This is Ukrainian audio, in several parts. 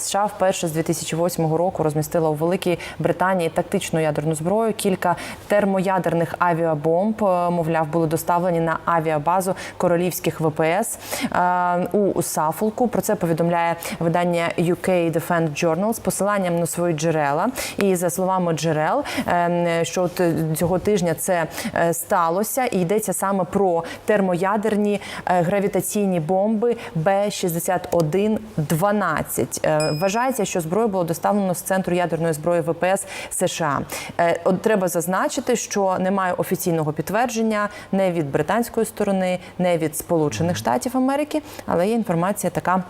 США вперше з 2008 року розмістила у Великій Британії тактичну ядерну зброю. Кілька термоядерних авіабомб, е, мовляв, були доставлені на авіабазу королівських ВПС е, у Сафолку. Про це повідомляє видання UK Defense Journal з посиланням на свої джерела. І за словами джерел, е, що от цього тижня це сталося, і йдеться саме про термоядерні гравітаційні бомби Б-61-12. Е, Вважається, що зброю було доставлено з центру ядерної зброї ВПС США. Е, От треба зазначити, що немає офіційного підтвердження не від британської сторони, не від Сполучених Штатів Америки, але є інформація така.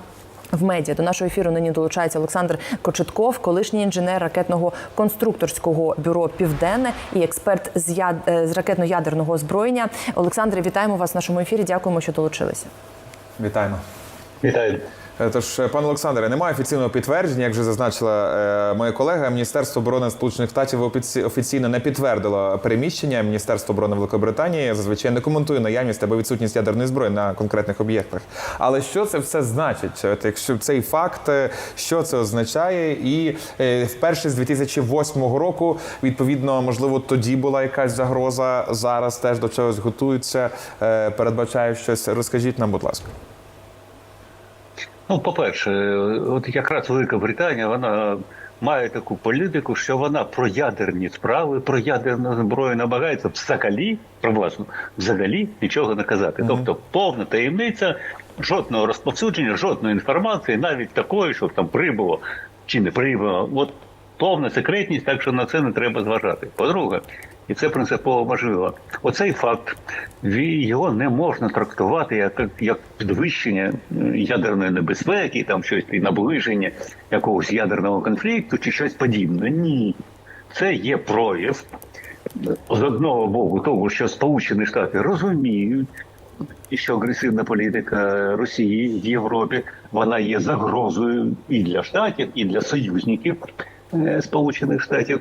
В медіа до нашого ефіру нині долучається Олександр Кочетков, колишній інженер ракетного конструкторського бюро Південне і експерт з яд... е, з ракетно-ядерного озброєння. Олександре, вітаємо вас в нашому ефірі. Дякуємо, що долучилися. Вітаємо. Вітаю. Е, Тож, е, пане Олександре, немає офіційного підтвердження, як вже зазначила е, моя колега. Міністерство оборони Сполучених Штатів офіці- офіційно не підтвердило переміщення. Міністерство оборони Великобританії зазвичай не коментує наявність або відсутність ядерної зброї на конкретних об'єктах. Але що це все значить? От якщо цей факт, що це означає? І вперше з 2008 року, відповідно, можливо, тоді була якась загроза. Зараз теж до чогось готуються, передбачають щось. Розкажіть нам, будь ласка. Ну, по-перше, от якраз Велика Британія, вона має таку політику, що вона про ядерні справи, про ядерну зброю намагається взагалі, про власну, взагалі нічого не казати. Тобто повна таємниця, жодного розповсюдження, жодної інформації, навіть такої, що там прибуло чи не прибуло. От повна секретність, так що на це не треба зважати. По-друге, і це принципово важливо. Оцей факт його не можна трактувати як, як підвищення е, ядерної небезпеки, там щось і наближення якогось ядерного конфлікту чи щось подібне. Ні, це є прояв з одного боку того, що Сполучені Штати розуміють. І що агресивна політика Росії в Європі вона є загрозою і для штатів, і для союзників Сполучених Штатів.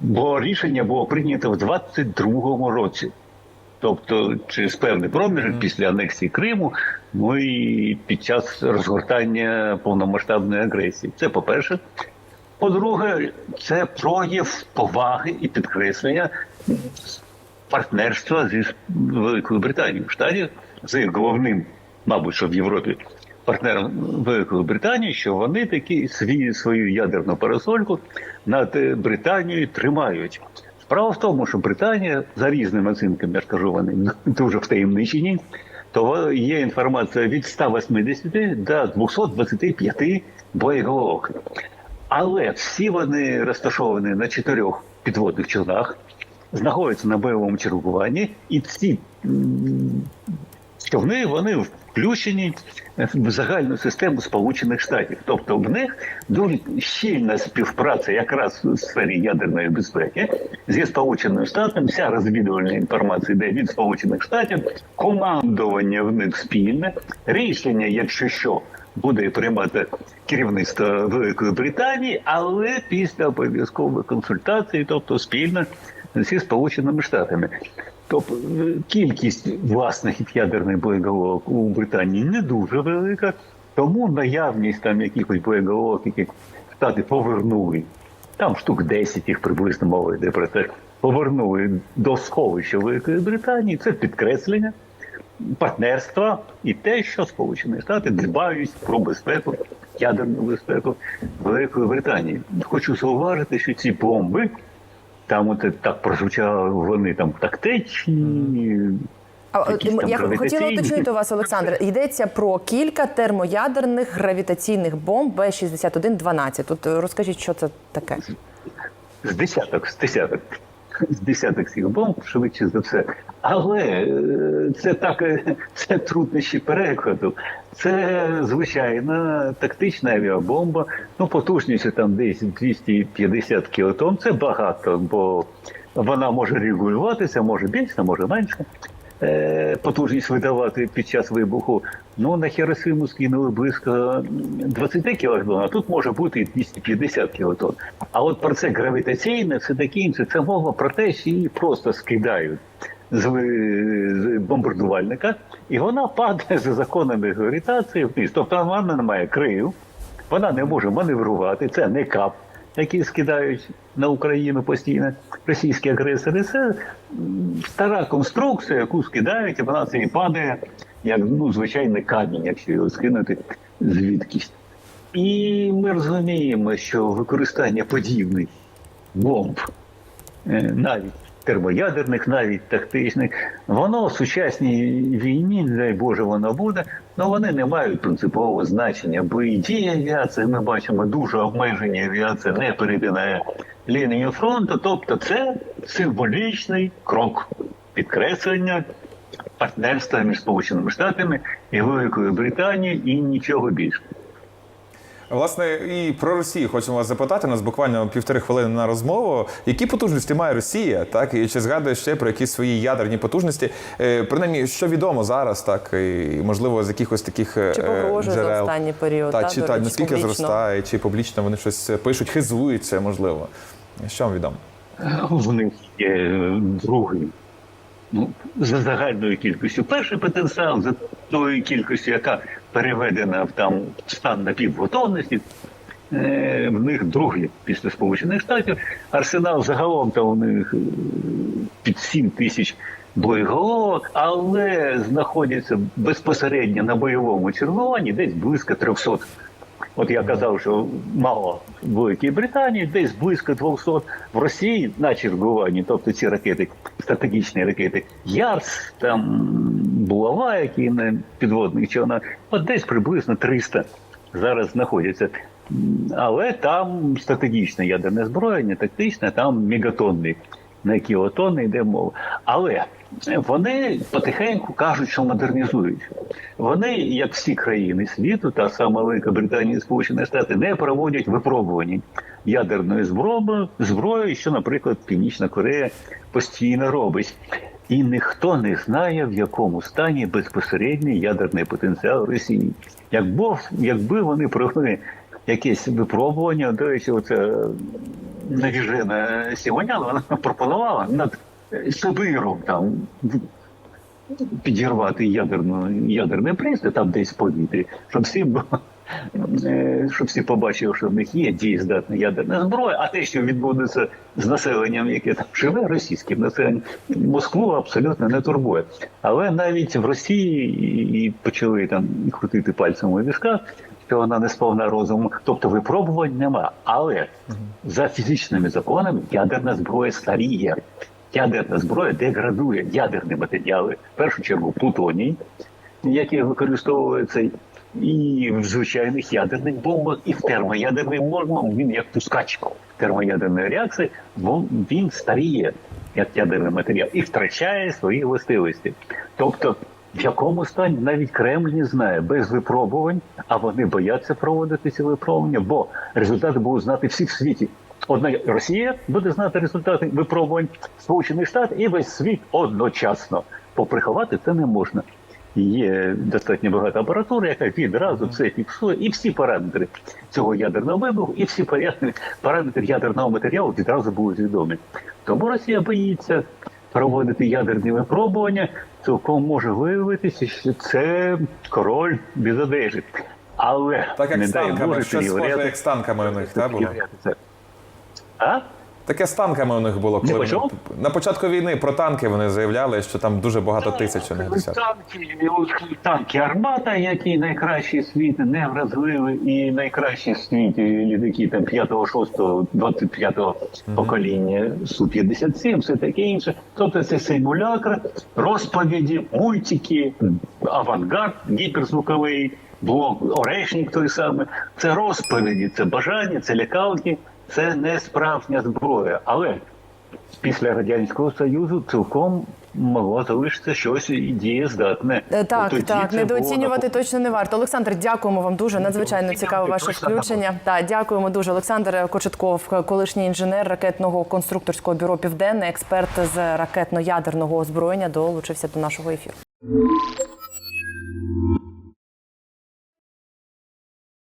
Бо рішення було прийнято в 22-му році, тобто через певний проміжок після анексії Криму, ну і під час розгортання повномасштабної агресії. Це по-перше. По-друге, це прояв поваги і підкреслення партнерства зі Великою Британією. Штатів з головним, мабуть, що в Європі партнером Великої Британії, що вони такі свій свою ядерну парасольку над е, Британією тримають. Справа в тому, що Британія за різними оцінками, я ж кажу, вони дуже втаємничені. То є інформація від 180 до 225 боєголовок. Але всі вони розташовані на чотирьох підводних човнах, знаходяться на бойовому чергуванні, і ці м, човни вони включені в загальну систему Сполучених Штатів. Тобто в них дуже щільна співпраця якраз у сфері ядерної безпеки зі Сполученими Штатами. Вся розвідувальна інформація йде від Сполучених Штатів, командування в них спільне, рішення, якщо що. Буде приймати керівництво Великої Британії, але після обов'язкової консультації, тобто спільно зі Сполученими Штатами. Тобто е, кількість власних ядерних боєголовок у Британії не дуже велика, тому наявність там якихось боєголовок, які штати повернули, там штук 10 їх приблизно мова йде про це, повернули до сховища Великої Британії. Це підкреслення партнерства і те, що Сполучені Штати дбають про безпеку, ядерну безпеку Великої Британії. Хочу зауважити, що ці бомби. Там от так прозвучало вони там тактичні. А, там я хотіла уточнити у вас, Олександр. Йдеться про кілька термоядерних гравітаційних бомб Б-61-12. Тут е, розкажіть, що це таке. з десяток, з десяток. З десяток цих бомб, швидше за все. Але е, це так, е, це труднощі перекладу. Це звичайна тактична авіабомба. Ну, потужністю там десь 250 кілотон. Це багато, бо вона може регулюватися, може більше, може менше. Е, Потужність видавати під час вибуху. Ну на Хіросиму скинули близько 20 кілотон, а тут може бути і 250 кілотон. А от про це гравітаційне, все таке інше, це мова про те, що її просто скидають з, бомбардувальника, і вона падає за законами гравітації вниз. Тобто вона не має крию, Вона не може маневрувати. Це не кап, який скидають на Україну постійно російські агресори. Це стара конструкція, яку скидають, і вона це і падає, як ну, звичайний камінь, якщо його скинути звідкись. І ми розуміємо, що використання подібних бомб, е, навіть термоядерних, навіть тактичних, воно в сучасній війні, не дай Боже, воно буде, але вони не мають принципового значення, бо і дія авіації, ми бачимо, дуже обмежені авіація не перетинає лінію фронту. Тобто це символічний крок підкреслення партнерства між Сполученими Штатами і Великою Британією і нічого більше. Власне, і про Росію хочемо вас запитати. У нас буквально півтори хвилини на розмову. Які потужності має Росія? Так і чи згадує ще про якісь свої ядерні потужності? Е, принаймні, що відомо зараз, так і можливо з якихось таких е, Чи погрожує за останній період, Так, та, чи так, речі, наскільки публічно? зростає, чи публічно вони щось пишуть, хизуються, можливо. Що вам відомо? в них є е, другий. Ну, за загальною кількістю. Перший потенціал за тою кількістю, яка переведена в там стан напівготовності, е, в них другий після Сполучених Штатів. Арсенал загалом там у них е, під 7 тисяч боєголовок, але знаходяться безпосередньо на бойовому чергуванні десь близько 300. От я казав, що мало в Великій Британії, десь близько 200 в Росії на чергуванні, тобто ці ракети, стратегічні ракети, Ярс, там булава, які на підводних човнах, от десь приблизно 300 зараз знаходяться. Але там стратегічне ядерне зброєння, тактичне, там мегатонни, на кілотонни йде мова. Але вони потихеньку кажуть, що модернізують. Вони, як всі країни світу, та сама Велика Британія і Сполучені Штати, не проводять випробувань ядерною зброєю, зброєю, що, наприклад, Північна Корея постійно робить. І ніхто не знає, в якому стані безпосередній ядерний потенціал Росії. Якби, якби вони провели якесь випробування, до речі, оце навіжена Сімонян, вона пропонувала над Сибиром там підірвати ядерну ядерний пристрій там десь повітрі, щоб всі е, щоб всі побачили, що в них є дієздатна ядерна зброя, а те, що відбудеться з населенням, яке там живе, російським населенням, Москву абсолютно не турбує. Але навіть в Росії і почали там крутити пальцем у візках, що вона не сповна розуму, тобто випробувань нема. Але за фізичними законами ядерна зброя старіє. Ядерна зброя деградує ядерні матеріали, в першу чергу плутоній, який використовується і в звичайних ядерних бомбах, і в термоядерних бомбах. Він як пускач термоядерної реакції, бо він старіє як ядерний матеріал і втрачає свої властивості. Тобто, в якому стані навіть Кремль не знає без випробувань, а вони бояться проводити ці випробування, бо результати будуть знати всі в світі. Одна Росія буде знати результати випробувань Сполучених Штатів і весь світ одночасно. Поприховати це не можна. Є достатньо багато апаратури, яка відразу все фіксує, і всі параметри цього ядерного вибуху, і всі параметри, ядерного матеріалу відразу будуть відомі. Тому Росія боїться проводити ядерні випробування. Цілком може виявитися, що це король без одежі. Але Так як не з дай Боже, щось схоже, як з танками у них, так було? А? Таке з танками у них було, коли почув? на початку війни про танки вони заявляли, що там дуже багато тисяч у них десятків. Танки, танки Армата, які найкращі в світі, невразливі і найкращі в світі літаки там 5, 6, 25 покоління Су-57, все таке інше. Тобто це симулятор, розповіді, мультики, авангард, гіперзвуковий, блок, орешник той самий. Це розповіді, це бажання, це лякалки, це не справжня зброя. Але після радянського союзу цілком могло залишитися щось і дієздатне. Е, Так, тоді так, недооцінювати було точно не варто. Олександр, дякуємо вам дуже. Надзвичайно цікаве ваше включення. Так, дякуємо дуже. Олександр Кочетков, колишній інженер ракетного конструкторського бюро Південне, експерт з ракетно-ядерного озброєння, долучився до нашого ефіру.